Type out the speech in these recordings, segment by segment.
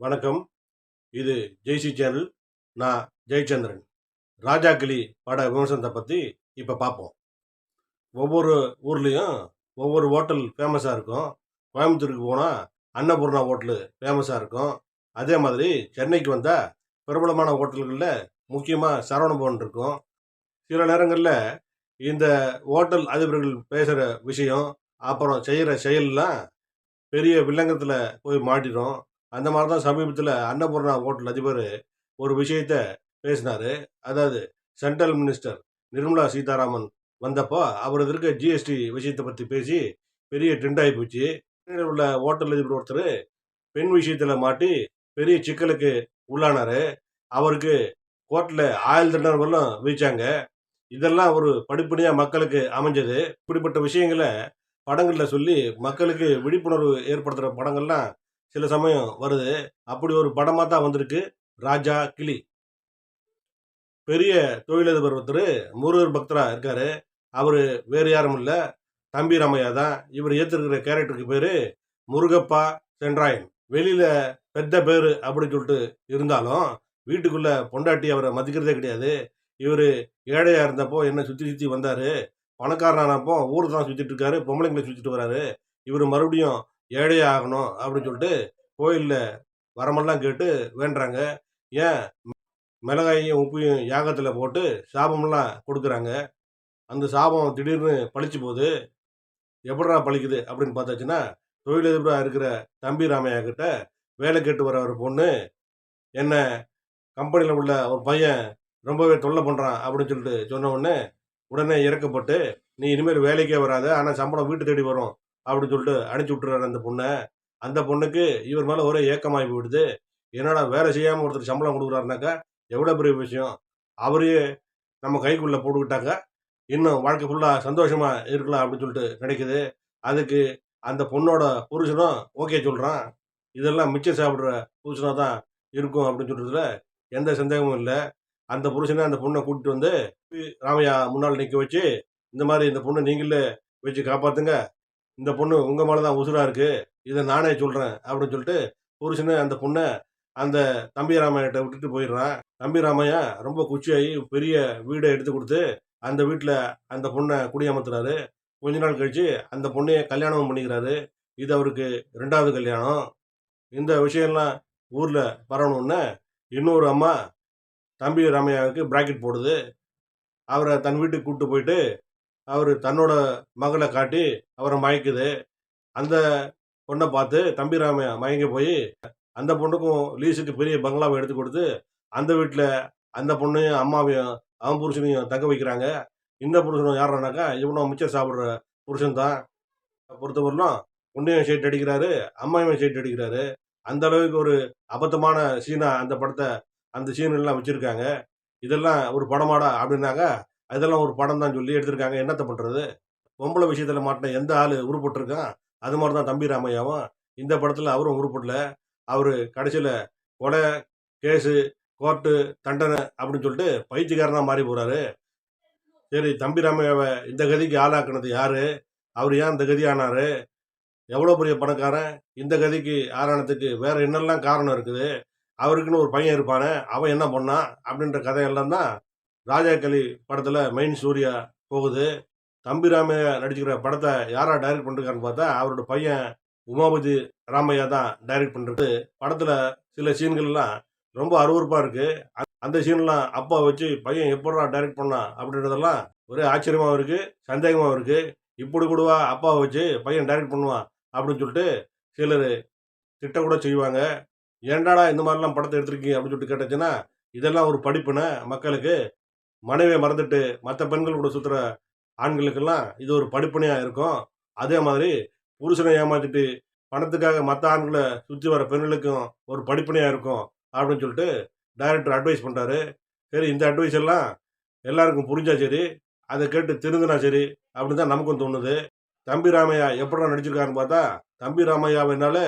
வணக்கம். இது ஜெய்சி சேனல். நான் ஜெயச்சந்திரன். ராஜா கிளி பட விமர்சனத்தை பற்றி இப்போ பார்ப்போம் ஒவ்வொரு ஊர்லேயும் ஒவ்வொரு ஹோட்டல் ஃபேமஸாக இருக்கும். கோயம்புத்தூருக்கு போனால் அன்னபூர்ணா ஹோட்டலு ஃபேமஸாக இருக்கும். அதே மாதிரி சென்னைக்கு வந்தால் பிரபலமான ஹோட்டல்களில் முக்கியமாக சரவணபவன் இருக்கும். சில நேரங்களில் இந்த ஹோட்டல் அதிபர்கள் பேசுகிற விஷயம் அப்புறம் செய்கிற செயல்லாம் பெரிய வில்லங்கத்தில் போய் மாட்டிடும். அந்த மாதிரி தான் சமீபத்தில் அன்னபூர்ணா ஹோட்டல் அதிபர் ஒரு விஷயத்த பேசினார். அதாவது சென்ட்ரல் மினிஸ்டர் நிர்மலா சீதாராமன் வந்தப்போ அவரது இருக்க ஜிஎஸ்டி விஷயத்தை பற்றி பேசி பெரிய ட்ரெண்ட் போச்சு. உள்ள ஹோட்டல் அதிபர் ஒருத்தர் பெண் விஷயத்தில் மாட்டி பெரிய சிக்கலுக்கு உள்ளானார். அவருக்கு கோர்ட்டில் ஆயுள் தண்டனை வரலும் வீச்சாங்க இதெல்லாம் ஒரு படிப்படியாக மக்களுக்கு அமைஞ்சது. இப்படிப்பட்ட விஷயங்களை படங்களில் சொல்லி மக்களுக்கு விழிப்புணர்வு ஏற்படுத்துகிற படங்கள்லாம் சில சமயம் வருது. அப்படி ஒரு படமாக தான் வந்திருக்கு. ராஜா கிளி. பெரிய தொழிலதிபர் ஒருத்தர் முருகர் பக்தரா இருக்காரு. அவர் வேறு யாரும் இல்லை. தம்பி ராமையா தான். இவர் ஏற்றிருக்கிற கேரக்டருக்கு பேர் முருகப்பா சென்றாயன். வெளியில் பெத்த பேர் அப்படின்னு சொல்லிட்டு இருந்தாலும் வீட்டுக்குள்ளே பொண்டாட்டி அவரை மதிக்கிறதே கிடையாது. இவர் ஏழையாக இருந்தப்போ என்ன சுற்றி சுற்றி வந்தார். பணக்காரனானப்போ ஊர் தான் சுற்றிட்டு இருக்காரு. பொம்பளைங்களை சுற்றிட்டு வராரு. இவர் மறுபடியும் ஏழை ஆகணும் அப்படின்னு சொல்லிட்டு கோயிலில் வரமெல்லாம் கேட்டு வேண்டுறாங்க. ஏன்? மிளகாயையும் உப்பையும் யாகத்தில் போட்டு சாபமெல்லாம் கொடுக்குறாங்க. அந்த சாபம் திடீர்னு பழிச்சு போகுது. எப்படா பழிக்குது அப்படின்னு பார்த்தாச்சுன்னா தொழிலதிபராக இருக்கிற தம்பி ராமையா கிட்ட வேலை கேட்டு வர ஒரு பொண்ணு என்ன கம்பெனியில் உள்ள ஒரு பையன் ரொம்பவே தொல்லை பண்ணுறான் அப்படின்னு சொல்லிட்டு சொன்ன உடனே உடனே இறக்கப்பட்டு நீ இனிமேல் வேலைக்கே வராத ஆனால் சம்பளம் வீட்டு தேடி வரும். அப்படின்னு சொல்லிட்டு அனுப்பிச்சி விட்டுறாரு அந்த பொண்ணை. அந்த பொண்ணுக்கு இவர் மேலே ஒரே ஏக்கமாகி போயிடுது. என்னடா வேலை செய்யாமல் ஒருத்தர் சம்பளம் கொடுக்குறாருனாக்கா எவ்வளோ பெரிய விஷயம்? அவரையே நம்ம கைக்குள்ளே போட்டுக்கிட்டாக்கா இன்னும் வாழ்க்கை ஃபுல்லாக சந்தோஷமாக இருக்கலாம் அப்படின்னு சொல்லிட்டு நினைக்குது. அதுக்கு அந்த பொண்ணோட புருஷனும் ஓகே சொல்கிறான் இதெல்லாம் மிச்சம் சாப்பிட்ற புருஷனாக தான் இருக்கும் அப்படின்னு சொல்கிறதுல எந்த சந்தேகமும் இல்லை. அந்த புருஷனை அந்த பொண்ணை கூட்டிட்டு வந்து ராமையா முன்னால் நிற்க வச்சு இந்த மாதிரி இந்த பொண்ணை நீங்களே வச்சு காப்பாற்றுங்க இந்த பொண்ணு உங்கள் மேலே தான் உசுராக இருக்குது இதை நானே சொல்கிறேன் அப்படின்னு சொல்லிட்டு புருஷனை அந்த பொண்ணை அந்த தம்பி ராமையிட்ட விட்டுட்டு போயிடுறான். தம்பி ராமையா ரொம்ப குச்சியாகி பெரிய வீடை எடுத்து கொடுத்து அந்த வீட்டில் அந்த பொண்ணை குடியமர்த்துறாரு கொஞ்ச நாள் கழித்து அந்த பொண்ணையை கல்யாணமும் பண்ணிக்கிறாரு. இது அவருக்கு ரெண்டாவது கல்யாணம். இந்த விஷயம்லாம் ஊரில் பரவணுன்னு இன்னொரு அம்மா தம்பி ராமையாவுக்கு பிராக்கெட் போடுது. அவரை தன் வீட்டுக்கு கூப்பிட்டு போயிட்டு அவர் தன்னோட மகளை காட்டி அவரை மயக்குது. அந்த பொண்ணை பார்த்து தம்பி ராமையா மயங்கி போய் அந்த பொண்ணுக்கும் லீஸுக்கு பெரிய பங்களாவை எடுத்து கொடுத்து அந்த வீட்டில் அந்த பொண்ணையும் அம்மாவையும் அவன் புருஷனையும் தங்க வைக்கிறாங்க. இந்த புருஷனும் யாருனாக்கா இவனும் மிச்சம் சாப்பிட்ற புருஷன் தான். பொறுத்தவரையிலும் பொண்ணையும் ஷேட் அடிக்கிறாரு அம்மாவையும் ஷேட் அடிக்கிறாரு. அந்த அளவுக்கு ஒரு அபத்தமான சீனாக அந்த படத்தை அந்த சீனெல்லாம் வச்சுருக்காங்க. இதெல்லாம் ஒரு படமாடா அப்படின்னாக்கா அதெல்லாம் ஒரு படம் தான் சொல்லி எடுத்திருக்காங்க. என்னத்தை பண்ணுறது பொம்பளை விஷயத்தில் மாட்டின எந்த ஆள் உருப்பட்டிருக்கான்? அது மாதிரி தான் தம்பி ராமையாவும். இந்த படத்தில் அவரும் உருப்படல. அவர் கடைசியில் கொலை கேஸு கோர்ட்டு தண்டனை அப்படின்னு சொல்லிட்டு பயிற்சிக்காரனாக மாறி போகிறாரு சரி தம்பி ராமையாவை இந்த கதிக்கு ஆளாக்குனது யார்? அவர் ஏன் இந்த கதி ஆனார்? எவ்வளோ பெரிய பணக்காரன்? இந்த கதிக்கு ஆளானதுக்கு வேறு என்னெல்லாம் காரணம் இருக்குது? அவருக்குன்னு ஒரு பையன் இருப்பானே அவன் என்ன பண்ணான்? அப்படின்ற கதையெல்லாம் தான் ராஜாக்களி படத்தில் மெயின் சூர்யா போகுது. தம்பி ராமையா நடிச்சுக்கிற படத்தை யாரா டைரக்ட் பண்ணிருக்காருன்னு பார்த்தா அவரோட பையன் உமாபதி ராமையா தான் டைரக்ட் பண்ணுறது படத்தில் சில சீன்கள்லாம் ரொம்ப அருவறுப்பாக இருக்குது அந்த சீன்லாம் அப்பா வச்சு பையன் எப்படா டைரக்ட் பண்ணான் அப்படின்றதெல்லாம் ஒரே ஆச்சரியமாகவும் இருக்குது சந்தேகமாகவும் இருக்குது இப்படி கூடவா அப்பாவை வச்சு பையன் டைரக்ட் பண்ணுவான் அப்படின்னு சொல்லிட்டு சிலர் திட்ட கூட செய்வாங்க. ஏண்டாடா இந்த மாதிரிலாம் படத்தை எடுத்திருக்கீங்க? அப்படின்னு சொல்லிட்டு கேட்டுச்சுன்னா இதெல்லாம் ஒரு படிப்புனை மக்களுக்கு மனைவியை மறந்துட்டு மற்ற பெண்கள் கூட சுற்றுற ஆண்களுக்கெல்லாம் இது ஒரு படிப்பனையாக இருக்கும். அதே மாதிரி புருஷனை ஏமாத்திட்டு பணத்துக்காக மற்ற ஆண்களை சுற்றி வர பெண்களுக்கும் ஒரு படிப்பனையாக இருக்கும் அப்படின்னு சொல்லிட்டு டைரக்டர் அட்வைஸ் பண்ணுறாரு சரி இந்த அட்வைஸ் எல்லாம் எல்லாருக்கும் புரிஞ்சா சரி அதை கேட்டு திருந்தினா சரி அப்படின்னு தான் நமக்கும் தோணுது. தம்பி ராமையா எப்படா நடிச்சிருக்காருன்னு பார்த்தா தம்பி ராமையாவினால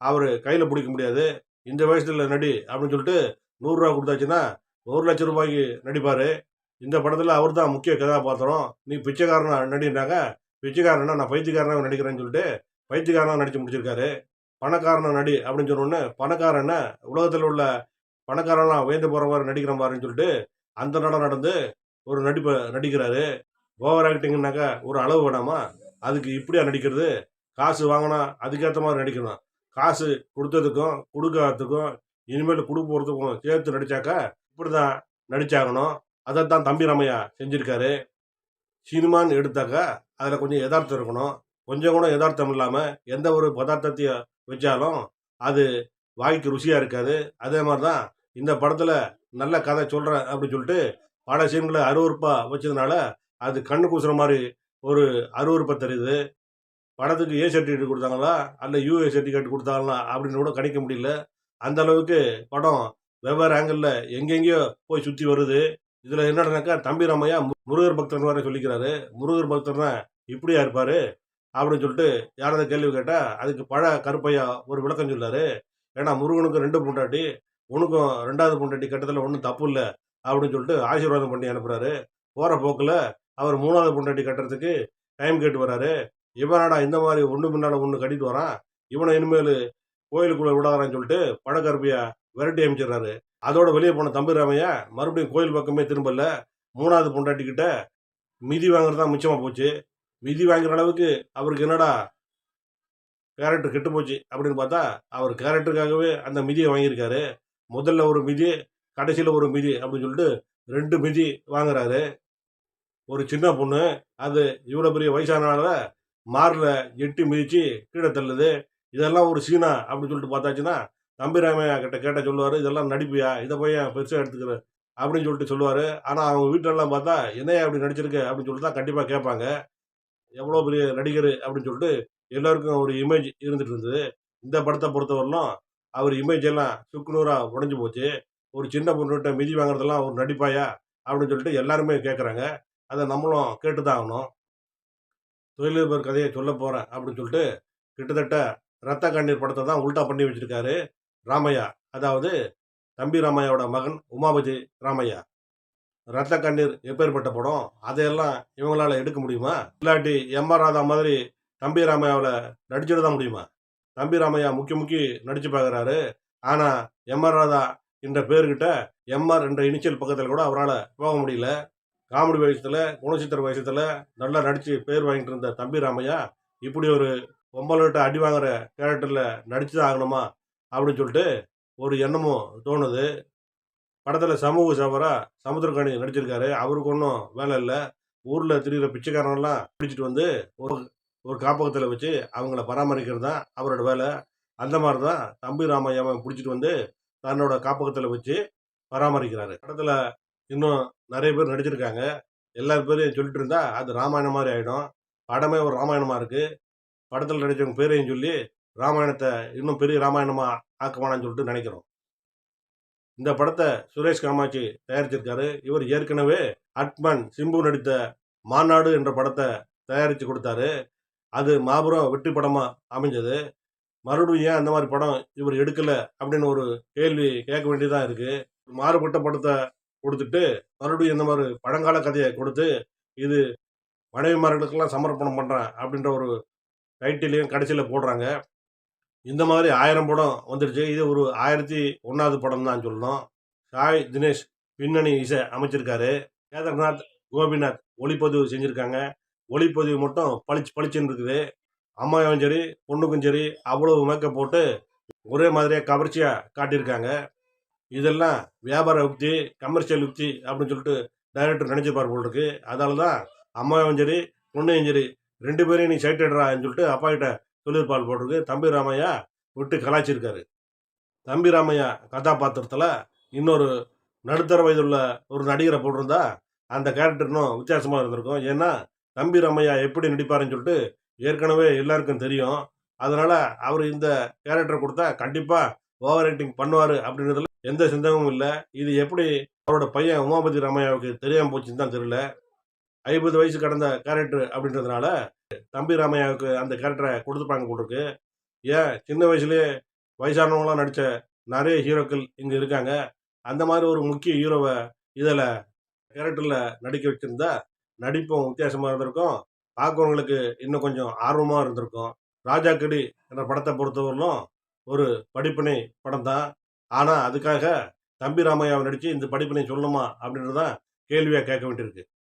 அவர் கையில் பிடிக்க முடியாது. இந்த வயசுல நடி அப்படின்னு சொல்லிட்டு நூறுரூவா கொடுத்தாச்சுன்னா ஒரு லட்சம் ரூபாய்க்கு நடிப்பார். இந்த படத்தில் அவர் தான் முக்கிய கதாபாத்திரம். நீ பிச்சைக்காரனா நடினாக்க பிச்சைக்காரனா நான் பைத்தியக்காரனாக நடிக்கிறேன்னு சொல்லிட்டு பைத்தியக்காரனாக நடித்து முடிச்சிருக்காரு. பணக்காரனை நடி அப்படின்னு சொன்ன உடனே பணக்காரனை உலகத்தில் உள்ள பணக்காரனாக உயர்ந்து போகிற மாதிரி நடிக்கிற மாதிரின்னு சொல்லிட்டு அந்த நடம் நடந்து ஒரு நடிப்பை நடிக்கிறாரு. ஓவர் ஆக்டிங்னாக்கா ஒரு அளவு வேணாமா? அதுக்கு இப்படியா நடிக்கிறது? காசு வாங்கினா அதுக்கேற்ற மாதிரி நடிக்கணும் காசு கொடுத்ததுக்கும் கொடுக்காததுக்கும் இனிமேல் கொடுக்க போகிறதுக்கும் சேர்த்து நடிச்சாக்கா இப்படி தான் நடித்தாகணும் அதை தான் தம்பி ராமையா செஞ்சுருக்காரு. சினிமான்னு எடுத்தாக்கா அதில் கொஞ்சம் யதார்த்தம் இருக்கணும். கொஞ்சம் கூட யதார்த்தம் இல்லாமல் எந்த ஒரு பதார்த்தத்தையும் வச்சாலும் அது வாய்க்கு ருசியாக இருக்காது. அதே மாதிரி தான் இந்த படத்தில் நல்ல கதை சொல்கிறேன் அப்படின்னு சொல்லிட்டு பல சீன்களை அருவறுப்பாக வச்சதுனால அது கண்ணு கூசுகிற மாதிரி ஒரு அருவறுப்பை தெரியுது படத்துக்கு ஏ சர்டிஃபிகேட் கொடுத்தாங்களா? அல்ல யூஏ சர்டிஃபிகேட் கொடுத்தாங்களா? அப்படின்னு கூட கணிக்க முடியல. அந்த அளவுக்கு படம் வெவ்வேறு ஆங்கிளில் எங்கெங்கேயோ போய் சுற்றி வருது. இதில் என்னடானாக்கா தம்பி ராமையா முருகர் பக்தர்னு வரை சொல்லிக்கிறாரு. முருகர் பக்தர்னா இப்படியா இருப்பார்? அப்படின்னு சொல்லிட்டு யாராவது கேள்வி கேட்டால் அதுக்கு பழ கருப்பையா ஒரு விளக்கம் சொல்லார் ஏன்னா முருகனுக்கும் ரெண்டு பொண்டாட்டி உனக்கும் ரெண்டாவது பொண்டாட்டி கட்டத்தில் ஒன்றும் தப்பு இல்லை அப்படின்னு சொல்லிட்டு ஆசீர்வாதம் பண்ணி அனுப்புகிறாரு போகிற போக்கில் அவர் மூணாவது பொண்டாட்டி கட்டுறதுக்கு டைம் கேட்டு வராரு. இவனாடா இந்த மாதிரி ஒன்று முன்னால் ஒன்று கட்டிட்டு வரான். இவனை இனிமேல் கோயிலுக்குள்ளே விடாதான்னு சொல்லிட்டு பழக்கருப்பையா விரட்டி அமைச்சிடுறாரு. அதோட வெளியே போன தம்பிராமையா மறுபடியும் கோயில் பக்கமே திரும்பல. மூணாவது பொண்டாட்டிக்கிட்ட மிதி வாங்குறது தான் மிச்சமாக போச்சு. மிதி வாங்குற அளவுக்கு அவருக்கு என்னடா கேரக்டர் கெட்டு போச்சு அப்படின்னு பார்த்தா அவர் கேரக்டருக்காகவே அந்த மிதியை வாங்கியிருக்காரு. முதல்ல ஒரு மிதி கடைசியில் ஒரு மிதி அப்படின்னு சொல்லிட்டு ரெண்டு மிதி வாங்குறாரு. ஒரு சின்ன பொண்ணு அது இவ்வளோ பெரிய வயசானால மாரில் எட்டி மிதிச்சு கீழே தள்ளுது. இதெல்லாம் ஒரு சீனா அப்படின்னு சொல்லிட்டு பார்த்தாச்சுன்னா தம்பிராமையா கிட்ட கேட்ட சொல்லுவார் இதெல்லாம் நடிப்பியா? இதை போய் ஏன் பெருசாக எடுத்துக்கிறேன் அப்படின்னு சொல்லிட்டு சொல்லுவார். ஆனால் அவங்க வீட்டிலலாம் பார்த்தா என்னையா அப்படி நடிச்சிருக்கு? அப்படின்னு சொல்லிட்டு தான் கண்டிப்பாக கேட்பாங்க. எவ்வளோ பெரிய நடிகர்? அப்படின்னு சொல்லிட்டு எல்லாருக்கும் ஒரு இமேஜ் இருந்துட்டு இருந்தது. இந்த படத்தை பொறுத்தவரையிலும் அவர் இமேஜ் எல்லாம் சுக்குநூறாக உடஞ்சி போச்சு. ஒரு சின்ன பொண்ணுகிட்ட மிதி வாங்குறதெல்லாம் ஒரு நடிப்பாயா? அப்படின்னு சொல்லிட்டு எல்லாருமே கேட்குறாங்க அதை நம்மளும் கேட்டு தான் ஆகணும். தொழிலதிபர் கதையை சொல்ல போகிறேன் அப்படின்னு சொல்லிட்டு கிட்டத்தட்ட ரத்த கண்ணீர் படத்தை தான் உல்டா பண்ணி வச்சுருக்காரு. ராமையா. அதாவது தம்பி ராமையாவோட மகன் உமாபதி ராமையா. ரத்த கண்ணீர் எப்பேற்பட்ட படம்? அதையெல்லாம் இவங்களால எடுக்க முடியுமா? இல்லாட்டி எம் ஆர் ராதா மாதிரி தம்பி ராமையாவில் நடிச்சிட தான் முடியுமா? தம்பி ராமையா முக்கி முக்கி நடிச்சு பார்க்குறாரு. ஆனால் எம் ஆர் ராதா என்ற பேர்கிட்ட எம்ஆர் என்ற இனிஷியல் பக்கத்தில் கூட அவரால் போக முடியல. காமெடி வயசத்தில் குணச்சித்திர வயசத்தில் நல்லா நடித்து பேர் வாங்கிட்டு இருந்த தம்பி ராமையா இப்படி ஒரு பொம்பளைகிட்ட அடி வாங்குற கேரக்டரில் நடிச்சு தான் ஆகணுமா? அப்படின்னு சொல்லிட்டு ஒரு எண்ணமும் தோணுது. படத்தில் சமூக சவரா சமுத்திரகாணி நடிச்சிருக்காரு. அவருக்கு ஒன்றும் வேலை இல்லை. ஊரில் திரிகிற பிச்சைக்காரனெல்லாம் பிடிச்சிட்டு வந்து ஒரு ஒரு காப்பகத்தில் வச்சு அவங்கள பராமரிக்கிறது தான் அவரோட வேலை. அந்த மாதிரி தான் தம்பி ராமையாவை பிடிச்சிட்டு வந்து தன்னோட காப்பகத்தில் வச்சு பராமரிக்கிறாரு. படத்தில் இன்னும் நிறைய பேர் நடிச்சிருக்காங்க. எல்லா பேரையும் சொல்லிட்டு இருந்தால் அது ராமாயணம் மாதிரி ஆகிடும் படமே ஒரு ராமாயணமாக இருக்குது படத்தில் நடித்தவங்க பேரையும் சொல்லி ராமாயணத்தை இன்னும் பெரிய ராமாயணமாக ஆக்குவானான்னு சொல்லிட்டு நினைக்கிறோம். இந்த படத்தை சுரேஷ் காமாட்சி தயாரிச்சிருக்காரு. இவர் ஏற்கனவே அட்மன் சிம்பு நடித்த மாநாடு என்ற படத்தை தயாரித்து கொடுத்தாரு. அது மாபெரும் வெற்றி படமாக அமைஞ்சது. மறுபடியும் ஏன் அந்த மாதிரி படம் இவர் எடுக்கலை அப்படின்னு ஒரு கேள்வி கேட்க வேண்டியதாக இருக்குது மாறுபட்ட படத்தை கொடுத்துட்டு மறுபடியும் இந்த மாதிரி பழங்கால கதையை கொடுத்து இது மனைவிமார்களுக்கெல்லாம் சமர்ப்பணம் பண்ணுறேன் அப்படின்ற ஒரு டைட்டிலையும் கடைசியில் போடுறாங்க. இந்த மாதிரி ஆயிரம் படம் வந்துடுச்சு. இது ஒரு ஆயிரத்தி ஒன்றாவது படம் தான் சொல்லணும். சாய் தினேஷ் பின்னணி இசை அமைச்சிருக்காரு. கேதர்நாத் கோபிநாத் ஒளிப்பதிவு செஞ்சுருக்காங்க. ஒளிப்பதிவு மட்டும் பளிச்சு பளிச்சுன்னு இருக்குது. அம்மாவும் சரி பொண்ணுக்கும் சரி அவ்வளவு மேக்கப் போட்டு ஒரே மாதிரியாக கவர்ச்சியாக காட்டியிருக்காங்க. இதெல்லாம் வியாபார யுக்தி கமர்ஷியல் யுக்தி அப்படின்னு சொல்லிட்டு டைரக்டர் நினச்சிருப்பார் போல் இருக்கு அதால தான் அம்மாவும் சரி பொண்ணையும் சரி ரெண்டு பேரையும் நீ சைட்டடுறான்னு சொல்லிட்டு அப்பா தொழிற்பால் போட்டிருக்கு. தம்பி ராமையா விட்டு கலாய்ச்சிருக்காரு. தம்பி ராமையா கதாபாத்திரத்தில் இன்னொரு நடுத்தர வயதுள்ள ஒரு நடிகரை போட்டிருந்தா அந்த கேரக்டர் இன்னும் வித்தியாசமாக இருந்திருக்கும். ஏன்னா தம்பி ராமையா எப்படி நடிப்பாருன்னு சொல்லிட்டு ஏற்கனவே எல்லாருக்கும் தெரியும். அதனால் அவர் இந்த கேரக்டர் கொடுத்தா கண்டிப்பாக ஓவர் ஆக்டிங் பண்ணுவார் அப்படின்றதுல எந்த சந்தேகமும் இல்லை. இது எப்படி அவரோட பையன் உமாபதி ராமையாவுக்கு தெரியாமல் போச்சுன்னு தான் தெரியல. ஐம்பது வயசு கடந்த கேரக்டர் அப்படின்றதுனால தம்பி ராமையாவுக்கு அந்த கேரக்டரை கொடுத்துருப்பாங்க போட்டிருக்கு ஏன்? சின்ன வயசுலேயே வயசானவங்களாம் நடித்த நிறைய ஹீரோக்கள் இங்கே இருக்காங்க. அந்த மாதிரி ஒரு முக்கிய ஹீரோவை இதில் கேரக்டரில் நடிக்க வச்சுருந்தா நடிப்பும் வித்தியாசமாக இருந்திருக்கும். பார்க்குறவங்களுக்கு இன்னும் கொஞ்சம் ஆர்வமாக இருந்திருக்கும். ராஜாக்கடி என்ற படத்தை பொறுத்தவரையிலும் ஒரு படிப்பினை படம் தான். ஆனால் அதுக்காக தம்பி ராமையாவை நடித்து இந்த படிப்பினை சொல்லணுமா அப்படின்றதான் கேள்வியாக கேட்க வேண்டியிருக்கு.